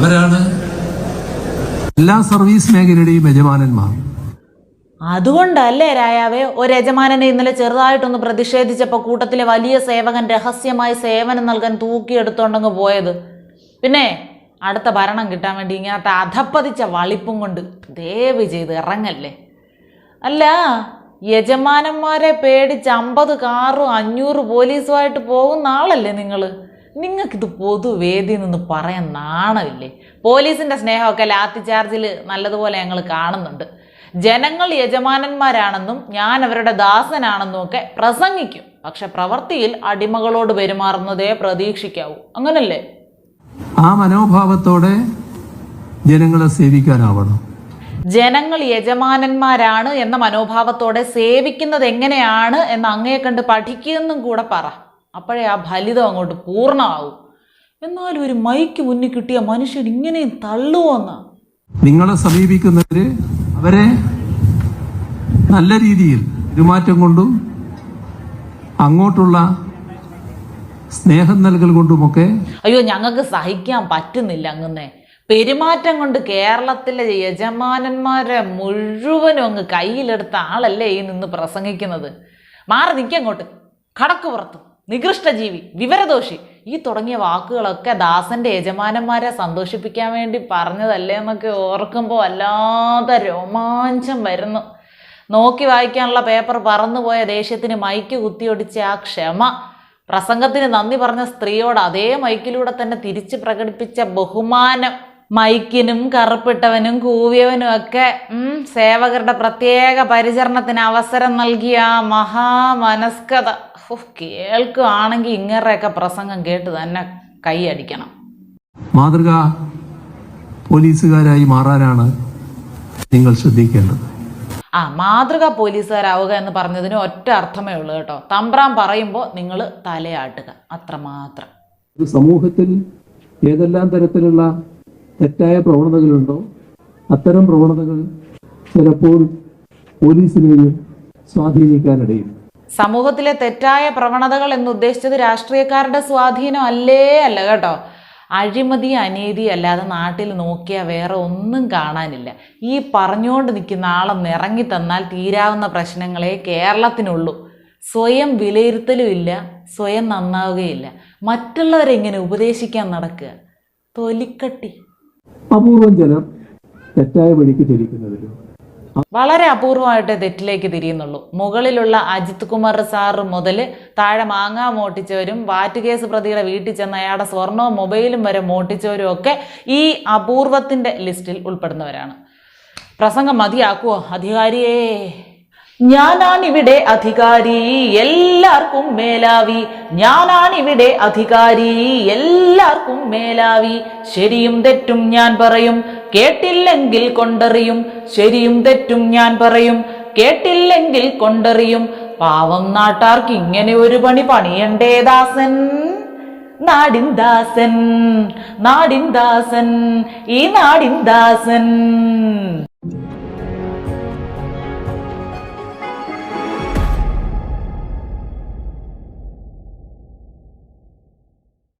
അവരാണ് എല്ലാ സർവീസ് മേഖലയുടെയും യജമാനന്മാർ. അതുകൊണ്ടല്ലേ രായാവേ ഒരു യജമാനനെ ഇന്നലെ ചെറുതായിട്ടൊന്ന് പ്രതിഷേധിച്ചപ്പോൾ കൂട്ടത്തിലെ വലിയ സേവകൻ രഹസ്യമായി സേവനം നൽകാൻ തൂക്കിയെടുത്തോണ്ടങ്ങ് പോയത്. പിന്നെ അടുത്ത ഭരണം കിട്ടാൻ വേണ്ടി ഇങ്ങനത്തെ അധപ്പതിച്ച വളിപ്പും കൊണ്ട് ദയവ് ചെയ്ത് ഇറങ്ങല്ലേ. അല്ല യജമാനന്മാരെ പേടിച്ച് അമ്പത് കാറും അഞ്ഞൂറ് പോലീസുമായിട്ട് പോകുന്ന ആളല്ലേ നിങ്ങൾ നിങ്ങൾക്കിത് പൊതുവേദി നിന്ന് പറയാൻ നാണമില്ലേ? പോലീസിന്റെ സ്നേഹമൊക്കെ ലാത്തി ചാർജിൽ നല്ലതുപോലെ ഞങ്ങൾ കാണുന്നുണ്ട്. ജനങ്ങൾ യജമാനന്മാരാണെന്നും ഞാൻ അവരുടെ ദാസനാണെന്നും ഒക്കെ പ്രസംഗിക്കും. പക്ഷെ പ്രവൃത്തിയിൽ അടിമകളോട് പെരുമാറുന്നതേ പ്രതീക്ഷിക്കാവൂ. അങ്ങനല്ലേ? ആ മനോഭാവത്തോടെ ജനങ്ങളെ സേവിക്കാനാവണം. ജനങ്ങൾ യജമാനന്മാരാണ് എന്ന മനോഭാവത്തോടെ സേവിക്കുന്നത് എങ്ങനെയാണ് എന്ന് അങ്ങയെ കണ്ട് പഠിക്കുമെന്നും കൂടെ പറ. അപ്പോഴേ ആ ഫലിതം അങ്ങോട്ട് പൂർണമാവും എന്നാലും ഒരു മൈക്ക് മുന്നിൽ കിട്ടിയ മനുഷ്യൻ ഇങ്ങനെയും തള്ളുവോന്നാ? നിങ്ങളെ സമീപിക്കുന്നവര് അവരെ നല്ല രീതിയിൽ പെരുമാറ്റം കൊണ്ടും അങ്ങോട്ടുള്ള സ്നേഹം നൽകൽ കൊണ്ടുമൊക്കെ അയ്യോ ഞങ്ങൾക്ക് സഹിക്കാൻ പറ്റുന്നില്ല അങ്ങനെ പെരുമാറ്റം കൊണ്ട് കേരളത്തിലെ യജമാനന്മാരെ മുഴുവനും അങ്ങ് കയ്യിലെടുത്ത ആളല്ലേ ഈ നിന്ന് പ്രസംഗിക്കുന്നത്? മാറി നിൽക്കങ്ങോട്ട് കടക്ക് പുറത്ത്. നികൃഷ്ടജീവി വിവരദോഷി. ഈ തുടങ്ങിയ വാക്കുകളൊക്കെ ദാസന്റെ യജമാനന്മാരെ സന്തോഷിപ്പിക്കാൻ വേണ്ടി പറഞ്ഞതല്ലേ എന്നൊക്കെ ഓർക്കുമ്പോൾ വല്ലാതെ രോമാഞ്ചം വരുന്നു. നോക്കി വായിക്കാനുള്ള പേപ്പർ പറന്നുപോയ ദേഷ്യത്തിന് മൈക്ക് കുത്തിയൊടിച്ച ആ ക്ഷമ. പ്രസംഗത്തിന് നന്ദി പറഞ്ഞ സ്ത്രീയോട് അതേ മൈക്കിലൂടെ തന്നെ തിരിച്ച് പ്രകടിപ്പിച്ച ബഹുമാനം. മൈക്കിനും കറുപ്പിട്ടവനും കൂവിയവനും ഒക്കെ സേവകരുടെ പ്രത്യേക പരിചരണത്തിന് അവസരം നൽകിയ ആ മഹാമനസ്കത. കേൾക്കുകയാണെങ്കിൽ ഇങ്ങനെയൊക്കെ പ്രസംഗം കേട്ട് തന്നെ കൈയടിക്കണം മാതൃക പോലീസുകാരായി മാറാനാണ് നിങ്ങൾ ശ്രദ്ധിക്കേണ്ടത്. ആ മാതൃക പോലീസുകാരാവുക എന്ന് പറഞ്ഞതിന് ഒറ്റ അർത്ഥമേ ഉള്ളൂ കേട്ടോ. തമ്പ്രാൻ പറയുമ്പോൾ നിങ്ങൾ തലയാട്ടുക അത്രമാത്രം. ഒരു സമൂഹത്തിൽ ഏതെല്ലാം തരത്തിലുള്ള തെറ്റായ പ്രവണതകളുണ്ടോ? അത്തരം പ്രവണതകൾ ചിലപ്പോൾ പോലീസിനെയും സ്വാധീനിക്കാനിടയുണ്ട് സമൂഹത്തിലെ തെറ്റായ പ്രവണതകൾ എന്ന് ഉദ്ദേശിച്ചത് രാഷ്ട്രീയക്കാരുടെ സ്വാധീനം അല്ലേ അല്ല കേട്ടോ. അഴിമതി അനീതി അല്ലാതെ നാട്ടിൽ നോക്കിയാൽ വേറെ ഒന്നും കാണാനില്ല. ഈ പറഞ്ഞുകൊണ്ട് നിൽക്കുന്ന ആളൊന്ന് ഇറങ്ങി തന്നാൽ തീരാവുന്ന പ്രശ്നങ്ങളെ കേരളത്തിനുള്ളൂ. സ്വയം വിലയിരുത്തലും ഇല്ല സ്വയം നന്നാവുകയില്ല. മറ്റുള്ളവരെങ്ങനെ ഉപദേശിക്കാൻ നടക്കുക? തൊലിക്കട്ടി. അപൂർവം ചിലർ തെറ്റായ വഴിക്ക് ചലിക്കുന്നവരും വളരെ അപൂർവമായിട്ട് തെറ്റിലേക്ക് തിരിയുന്നുള്ളൂ. മുകളിലുള്ള അജിത് കുമാർ സാറ് മുതൽ താഴെ മാങ്ങ മോട്ടിച്ചവരും വാറ്റ് കേസ് പ്രതിയുടെ വീട്ടിൽ ചെന്ന് അയാളുടെ സ്വർണവും മൊബൈലും വരെ മോട്ടിച്ചവരും ഒക്കെ ഈ അപൂർവത്തിന്റെ ലിസ്റ്റിൽ ഉൾപ്പെടുന്നവരാണ്. പ്രസംഗം മതിയാക്കുവോ? അധികാരിയേ. ഞാനാണിവിടെ അധികാരി എല്ലാവർക്കും മേലാവി. ഞാനാണിവിടെ അധികാരി എല്ലാവർക്കും മേലാവി. ശരിയും തെറ്റും ഞാൻ പറയും കേട്ടില്ലെങ്കിൽ കൊണ്ടറിയും. ശരിയും തെറ്റും ഞാൻ പറയും കേട്ടില്ലെങ്കിൽ കൊണ്ടറിയും. പാവം നാട്ടാർക്ക് ഇങ്ങനെ ഒരു പണി പണിയണ്ടേ ദാസൻ? നാടിൻ ദാസൻ നാടിൻ ദാസൻ ഈ നാടിൻ ദാസൻ.